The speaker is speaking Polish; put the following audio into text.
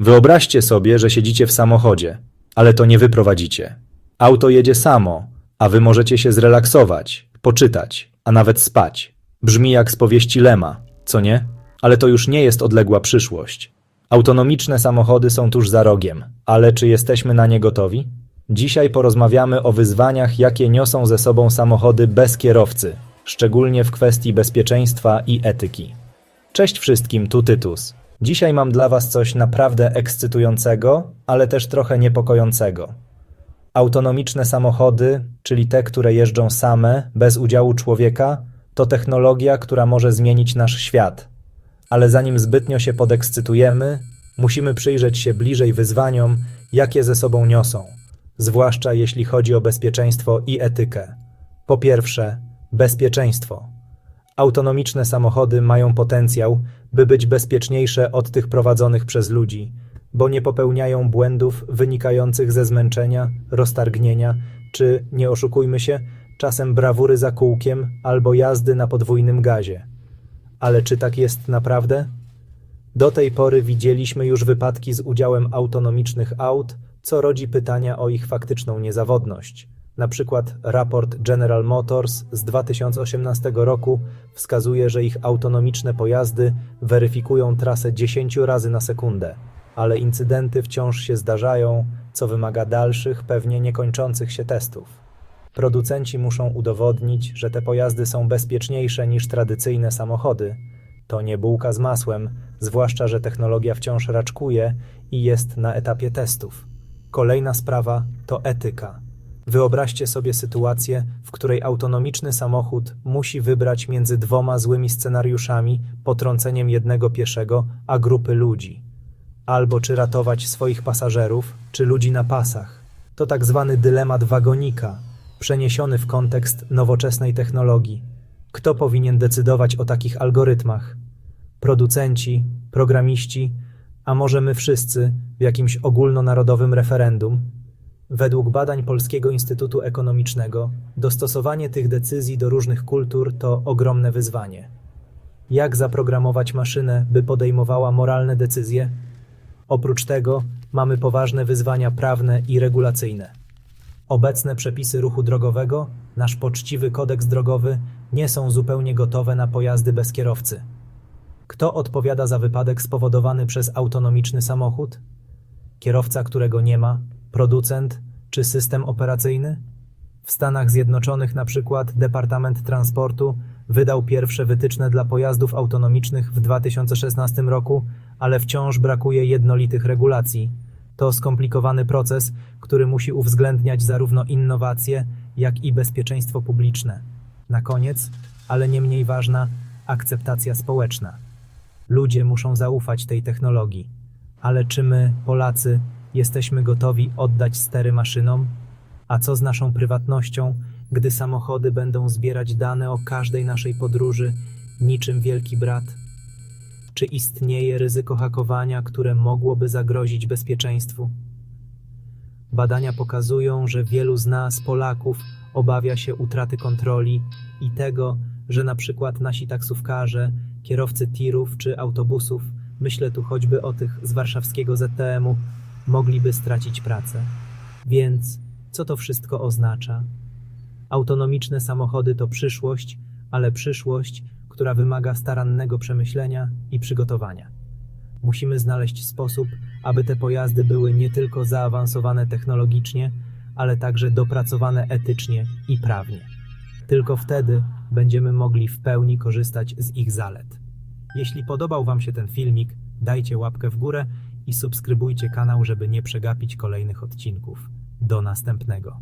Wyobraźcie sobie, że siedzicie w samochodzie, ale to nie wy prowadzicie. Auto jedzie samo, a wy możecie się zrelaksować, poczytać, a nawet spać. Brzmi jak z powieści Lema, co nie? Ale to już nie jest odległa przyszłość. Autonomiczne samochody są tuż za rogiem, ale czy jesteśmy na nie gotowi? Dzisiaj porozmawiamy o wyzwaniach, jakie niosą ze sobą samochody bez kierowcy, szczególnie w kwestii bezpieczeństwa i etyki. Cześć wszystkim, tu Tytus. Dzisiaj mam dla Was coś naprawdę ekscytującego, ale też trochę niepokojącego. Autonomiczne samochody, czyli te, które jeżdżą same, bez udziału człowieka, to technologia, która może zmienić nasz świat. Ale zanim zbytnio się podekscytujemy, musimy przyjrzeć się bliżej wyzwaniom, jakie ze sobą niosą, zwłaszcza jeśli chodzi o bezpieczeństwo i etykę. Po pierwsze, bezpieczeństwo. Autonomiczne samochody mają potencjał, by być bezpieczniejsze od tych prowadzonych przez ludzi, bo nie popełniają błędów wynikających ze zmęczenia, roztargnienia, czy, nie oszukujmy się, czasem brawury za kółkiem albo jazdy na podwójnym gazie. Ale czy tak jest naprawdę? Do tej pory widzieliśmy już wypadki z udziałem autonomicznych aut, co rodzi pytania o ich faktyczną niezawodność. Na przykład raport General Motors z 2018 roku wskazuje, że ich autonomiczne pojazdy weryfikują trasę 10 razy na sekundę, ale incydenty wciąż się zdarzają, co wymaga dalszych, pewnie niekończących się testów. Producenci muszą udowodnić, że te pojazdy są bezpieczniejsze niż tradycyjne samochody. To nie bułka z masłem, zwłaszcza, że technologia wciąż raczkuje i jest na etapie testów. Kolejna sprawa to etyka. Wyobraźcie sobie sytuację, w której autonomiczny samochód musi wybrać między dwoma złymi scenariuszami, potrąceniem jednego pieszego, a grupy ludzi. Albo czy ratować swoich pasażerów, czy ludzi na pasach. To tak zwany dylemat wagonika, przeniesiony w kontekst nowoczesnej technologii. Kto powinien decydować o takich algorytmach? Producenci, programiści, a może my wszyscy w jakimś ogólnonarodowym referendum? Według badań Polskiego Instytutu Ekonomicznego, dostosowanie tych decyzji do różnych kultur to ogromne wyzwanie. Jak zaprogramować maszynę, by podejmowała moralne decyzje? Oprócz tego mamy poważne wyzwania prawne i regulacyjne. Obecne przepisy ruchu drogowego, nasz poczciwy kodeks drogowy, nie są zupełnie gotowe na pojazdy bez kierowcy. Kto odpowiada za wypadek spowodowany przez autonomiczny samochód? Kierowca, którego nie ma, producent czy system operacyjny? W Stanach Zjednoczonych na przykład Departament Transportu wydał pierwsze wytyczne dla pojazdów autonomicznych w 2016 roku, ale wciąż brakuje jednolitych regulacji. To skomplikowany proces, który musi uwzględniać zarówno innowacje, jak i bezpieczeństwo publiczne. Na koniec, ale nie mniej ważna, akceptacja społeczna. Ludzie muszą zaufać tej technologii. Ale czy my, Polacy, jesteśmy gotowi oddać stery maszynom? A co z naszą prywatnością, gdy samochody będą zbierać dane o każdej naszej podróży, niczym wielki brat? Czy istnieje ryzyko hakowania, które mogłoby zagrozić bezpieczeństwu? Badania pokazują, że wielu z nas, Polaków, obawia się utraty kontroli i tego, że na przykład nasi taksówkarze, kierowcy tirów czy autobusów, myślę tu choćby o tych z warszawskiego ZTM-u, mogliby stracić pracę. Więc co to wszystko oznacza? Autonomiczne samochody to przyszłość, ale przyszłość, która wymaga starannego przemyślenia i przygotowania. Musimy znaleźć sposób, aby te pojazdy były nie tylko zaawansowane technologicznie, ale także dopracowane etycznie i prawnie. Tylko wtedy będziemy mogli w pełni korzystać z ich zalet. Jeśli podobał Wam się ten filmik, dajcie łapkę w górę i subskrybujcie kanał, żeby nie przegapić kolejnych odcinków. Do następnego.